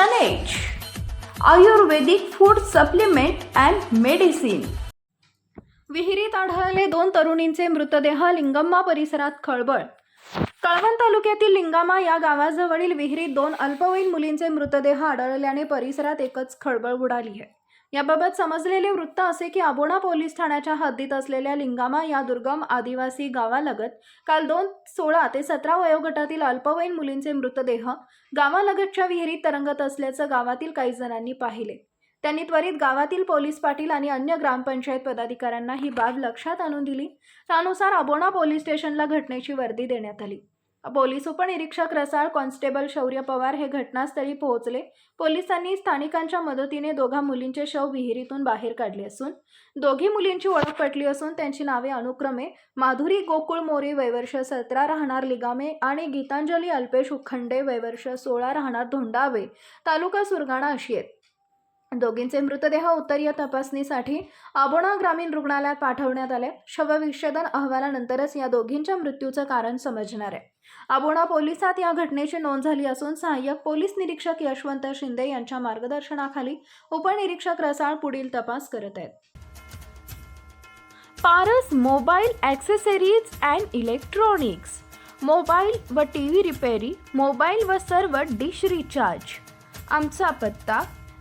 सनेज ayurvedic food supplement and medicine विहिरीत आढळले दोन तरुणींचे मृतदेह लिंगम्मा परिसरात खळबळ. कळवण तालुक्यातील लिंगामा या गावाजवळील विहिरीत दोन अल्पवयीन मुलींचे मृतदेह आढळल्याने परिसरात एकच खळबळ उडाली आहे. याबाबत समजलेले वृत्त असे की आबोणा पोलीस ठाण्याच्या हद्दीत असलेल्या लिंगामा या दुर्गम आदिवासी गावालगत काल दोन सोळा ते सतरा वयोगटातील अल्पवयीन मुलींचे मृतदेह गावालगतच्या विहिरीत तरंगत असल्याचं गावातील काही जणांनी पाहिले. त्यांनी त्वरित गावातील पोलीस पाटील आणि अन्य ग्रामपंचायत पदाधिकाऱ्यांना ही बाब लक्षात आणून दिली. त्यानुसार अबोणा पोलीस स्टेशनला घटनेची वर्दी देण्यात आली. पोलीस उपनिरीक्षक रसाळ कॉन्स्टेबल शौर्य पवार हे घटनास्थळी पोहोचले. पोलिसांनी स्थानिकांच्या मदतीने दोघा मुलींचे शव विहिरीतून बाहेर काढले असून दोघी मुलींची ओळख पटली असून त्यांची नावे अनुक्रमे माधुरी गोकुळ मोरे वैवर्ष सतरा राहणार लिगामे आणि गीतांजली अल्पेश उखंडे वैवर्ष सोळा राहणार धोंडावे तालुका सुरगाणा अशी आहेत. दोघींचे मृतदेह उत्तरीय तपासणीसाठी आबोणा ग्रामीण रुग्णालयात पाठवण्यात आले. शवविच्छेदन अहवालानंतरच या दोघींच्या मृत्यूचं कारण समजणार आहे. आबोणा पोलिसात या घटनेची नोंद झाली असून सहाय्यक पोलीस निरीक्षक यशवंत शिंदे यांच्या मार्गदर्शनाखाली उपनिरीक्षक रसाळ पुढील तपास करत आहेत. Paras mobile accessories and electronics. Mobile व टी व्ही रिपेरी मोबाईल व सर्व डिश रिचार्ज. आमचा पत्ता